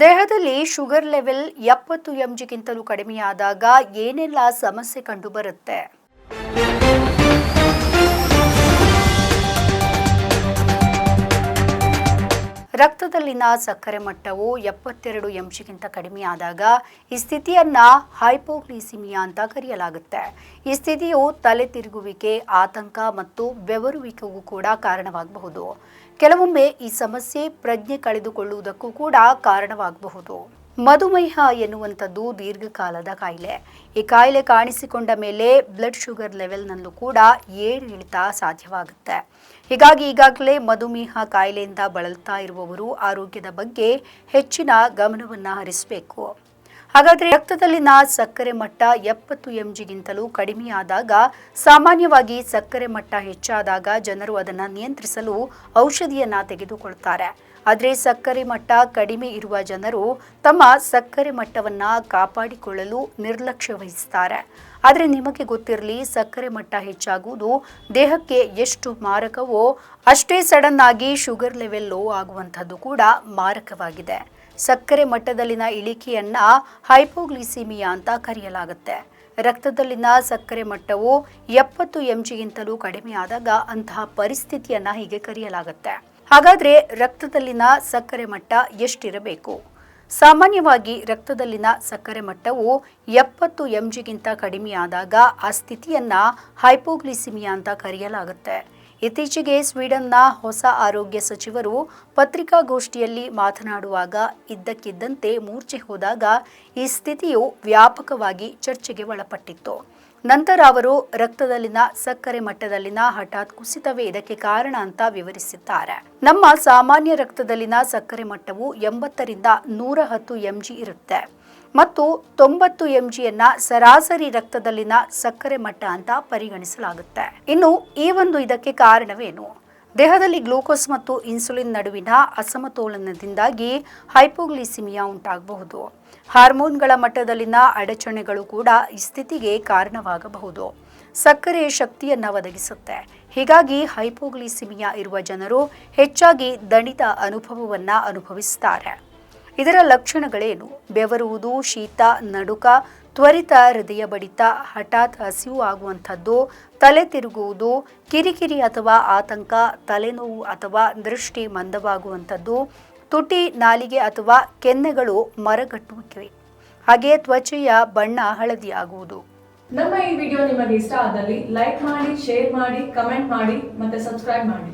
ದೇಹದಲ್ಲಿ sugar level ಎಪ್ಪತ್ತು ಎಂಜಿಗಿಂತಲೂ ಕಡಿಮೆಯಾದಾಗ ಏನೆಲ್ಲ ಸಮಸ್ಯೆ ಕಂಡುಬರುತ್ತೆ? ರಕ್ತದಲ್ಲಿನ ಸಕ್ಕರೆ ಮಟ್ಟವು ಎಪ್ಪತ್ತೆರಡು ಎಂಜಿಗಿಂತ ಕಡಿಮೆಯಾದಾಗ ಈ ಸ್ಥಿತಿಯನ್ನ ಹೈಪೋಗ್ಲಿಸಿಮಿಯಾ ಅಂತ ಕರೆಯಲಾಗುತ್ತೆ. ಈ ಸ್ಥಿತಿಯು ತಲೆ ತಿರುಗುವಿಕೆ ಆತಂಕ ಮತ್ತು ಬೆವರುವಿಕೆಗೂ ಕೂಡ ಕಾರಣವಾಗಬಹುದು. ಕೆಲವೊಮ್ಮೆ ಈ ಸಮಸ್ಯೆ ಪ್ರಜ್ಞೆ ಕಳೆದುಕೊಳ್ಳುವುದಕ್ಕೂ ಕೂಡ ಕಾರಣವಾಗಬಹುದು. ಮಧುಮೇಹ ಎನ್ನುವಂಥದ್ದು ದೀರ್ಘಕಾಲದ ಕಾಯಿಲೆ. ಈ ಕಾಯಿಲೆ ಕಾಣಿಸಿಕೊಂಡ ಮೇಲೆ ಬ್ಲಡ್ ಶುಗರ್ ಲೆವೆಲ್ನಲ್ಲೂ ಕೂಡ ಏರಿಳಿತ ಸಾಧ್ಯವಾಗುತ್ತೆ. ಹೀಗಾಗಿ ಈಗಾಗಲೇ ಮಧುಮೇಹ ಕಾಯಿಲೆಯಿಂದ ಬಳಲ್ತಾ ಇರುವವರು ಆರೋಗ್ಯದ ಬಗ್ಗೆ ಹೆಚ್ಚಿನ ಗಮನವನ್ನು ಹರಿಸಬೇಕು. ಹಾಗಾದರೆ ರಕ್ತದಲ್ಲಿನ ಸಕ್ಕರೆ ಮಟ್ಟ ಎಪ್ಪತ್ತು ಎಂಜಿಗಿಂತಲೂ ಕಡಿಮೆಯಾದಾಗ ಸಾಮಾನ್ಯವಾಗಿ ಸಕ್ಕರೆ ಮಟ್ಟ ಹೆಚ್ಚಾದಾಗ ಜನರು ಅದನ್ನು ನಿಯಂತ್ರಿಸಲು ಔಷಧಿಯನ್ನು ತೆಗೆದುಕೊಳ್ತಾರೆ. ಆದರೆ ಸಕ್ಕರೆ ಮಟ್ಟ ಕಡಿಮೆ ಇರುವ ಜನರು ತಮ್ಮ ಸಕ್ಕರೆ ಮಟ್ಟವನ್ನು ಕಾಪಾಡಿಕೊಳ್ಳಲು ನಿರ್ಲಕ್ಷ್ಯ ವಹಿಸ್ತಾರೆ. ಆದರೆ ನಿಮಗೆ ಗೊತ್ತಿರಲಿ, ಸಕ್ಕರೆ ಮಟ್ಟ ಹೆಚ್ಚಾಗುವುದು ದೇಹಕ್ಕೆ ಎಷ್ಟು ಮಾರಕವೋ ಅಷ್ಟೇ ಸಡನ್ ಆಗಿ ಶುಗರ್ ಲೆವೆಲ್ ಲೋ ಆಗುವಂಥದ್ದು ಕೂಡ ಮಾರಕವಾಗಿದೆ. ಸಕ್ಕರೆ ಮಟ್ಟದಲ್ಲಿನ ಇಳಿಕೆಯನ್ನ ಹೈಪೋಗ್ಲಿಸಿಮಿಯಾ ಅಂತ ಕರೆಯಲಾಗುತ್ತೆ. ರಕ್ತದಲ್ಲಿನ ಸಕ್ಕರೆ ಮಟ್ಟವು ಎಪ್ಪತ್ತು ಎಂಜಿಗಿಂತಲೂ ಕಡಿಮೆಯಾದಾಗ ಅಂತಹ ಪರಿಸ್ಥಿತಿಯನ್ನ ಹೀಗೆ ಕರೆಯಲಾಗುತ್ತೆ. ಹಾಗಾದ್ರೆ ರಕ್ತದಲ್ಲಿನ ಸಕ್ಕರೆ ಮಟ್ಟ ಎಷ್ಟಿರಬೇಕು? ಸಾಮಾನ್ಯವಾಗಿ ರಕ್ತದಲ್ಲಿನ ಸಕ್ಕರೆ ಮಟ್ಟವು ಎಪ್ಪತ್ತು ಎಂಜಿಗಿಂತ ಕಡಿಮೆಯಾದಾಗ ಆ ಸ್ಥಿತಿಯನ್ನ ಹೈಪೋಗ್ಲಿಸಿಮಿಯಾ ಅಂತ ಕರೆಯಲಾಗುತ್ತೆ. ಇತ್ತೀಚೆಗೆ ಸ್ವೀಡನ್ನ ಹೊಸ ಆರೋಗ್ಯ ಸಚಿವರು ಪತ್ರಿಕಾಗೋಷ್ಠಿಯಲ್ಲಿ ಮಾತನಾಡುವಾಗ ಇದ್ದಕ್ಕಿದ್ದಂತೆ ಮೂರ್ಛೆ ಹೋದಾಗ ಈ ಸ್ಥಿತಿಯು ವ್ಯಾಪಕವಾಗಿ ಚರ್ಚೆಗೆ ಒಳಪಟ್ಟಿತ್ತು. ನಂತರ ಅವರು ರಕ್ತದಲ್ಲಿನ ಸಕ್ಕರೆ ಮಟ್ಟದಲ್ಲಿನ ಹಠಾತ್ ಕುಸಿತವೇ ಇದಕ್ಕೆ ಕಾರಣ ಅಂತ ವಿವರಿಸಿದ್ದಾರೆ. ನಮ್ಮ ಸಾಮಾನ್ಯ ರಕ್ತದಲ್ಲಿನ ಸಕ್ಕರೆ ಮಟ್ಟವು ಎಂಬತ್ತರಿಂದ ನೂರ ಹತ್ತು ಎಂಜಿ ಇರುತ್ತೆ. ಮತ್ತು ತೊಂಬತ್ತು ಎಂಜಿಯನ್ನ ಸರಾಸರಿ ರಕ್ತದಲ್ಲಿನ ಸಕ್ಕರೆ ಮಟ್ಟ ಅಂತ ಪರಿಗಣಿಸಲಾಗುತ್ತೆ. ಇನ್ನು ಈ ಒಂದು ಇದಕ್ಕೆ ಕಾರಣವೇನು? ದೇಹದಲ್ಲಿ ಗ್ಲೂಕೋಸ್ ಮತ್ತು ಇನ್ಸುಲಿನ್ ನಡುವಿನ ಅಸಮತೋಲನದಿಂದಾಗಿ ಹೈಪೋಗ್ಲಿಸಿಮಿಯಾ ಉಂಟಾಗಬಹುದು. ಹಾರ್ಮೋನ್ಗಳ ಮಟ್ಟದಲ್ಲಿನ ಅಡಚಣೆಗಳು ಕೂಡ ಈ ಸ್ಥಿತಿಗೆ ಕಾರಣವಾಗಬಹುದು. ಸಕ್ಕರೆ ಶಕ್ತಿಯನ್ನು ಒದಗಿಸುತ್ತೆ. ಹೀಗಾಗಿ ಹೈಪೋಗ್ಲಿಸಿಮಿಯಾ ಇರುವ ಜನರು ಹೆಚ್ಚಾಗಿ ದಣಿತ ಅನುಭವವನ್ನು ಅನುಭವಿಸುತ್ತಾರೆ ಇದರ ಲಕ್ಷಣಗಳೇನು? ಬೆವರುವುದು, ಶೀತ, ನಡುಕ, ತ್ವರಿತ ಹೃದಯ ಬಡಿತ, ಹಠಾತ್ ಹಸಿವು ಆಗುವಂಥದ್ದು, ತಲೆ ತಿರುಗುವುದು, ಕಿರಿಕಿರಿ ಅಥವಾ ಆತಂಕ, ತಲೆನೋವು ಅಥವಾ ದೃಷ್ಟಿ ಮಂದವಾಗುವಂಥದ್ದು, ತುಟಿ, ನಾಲಿಗೆ ಅಥವಾ ಕೆನ್ನೆಗಳು ಮರಗಟ್ಟುವಿಕೆ. ಹಾಗೆ ತ್ವಚೆಯ ಬಣ್ಣ ಹಳದಿಯಾಗುವುದು. ನಮ್ಮ ಈ ವಿಡಿಯೋ ನಿಮಗೆ ಇಷ್ಟ ಆದಲ್ಲಿ ಲೈಕ್ ಮಾಡಿ ಶೇರ್ ಮಾಡಿ ಕಮೆಂಟ್ ಮಾಡಿ, ಮತ್ತೆ ಸಬ್ಸ್ಕ್ರೈಬ್ ಮಾಡಿ.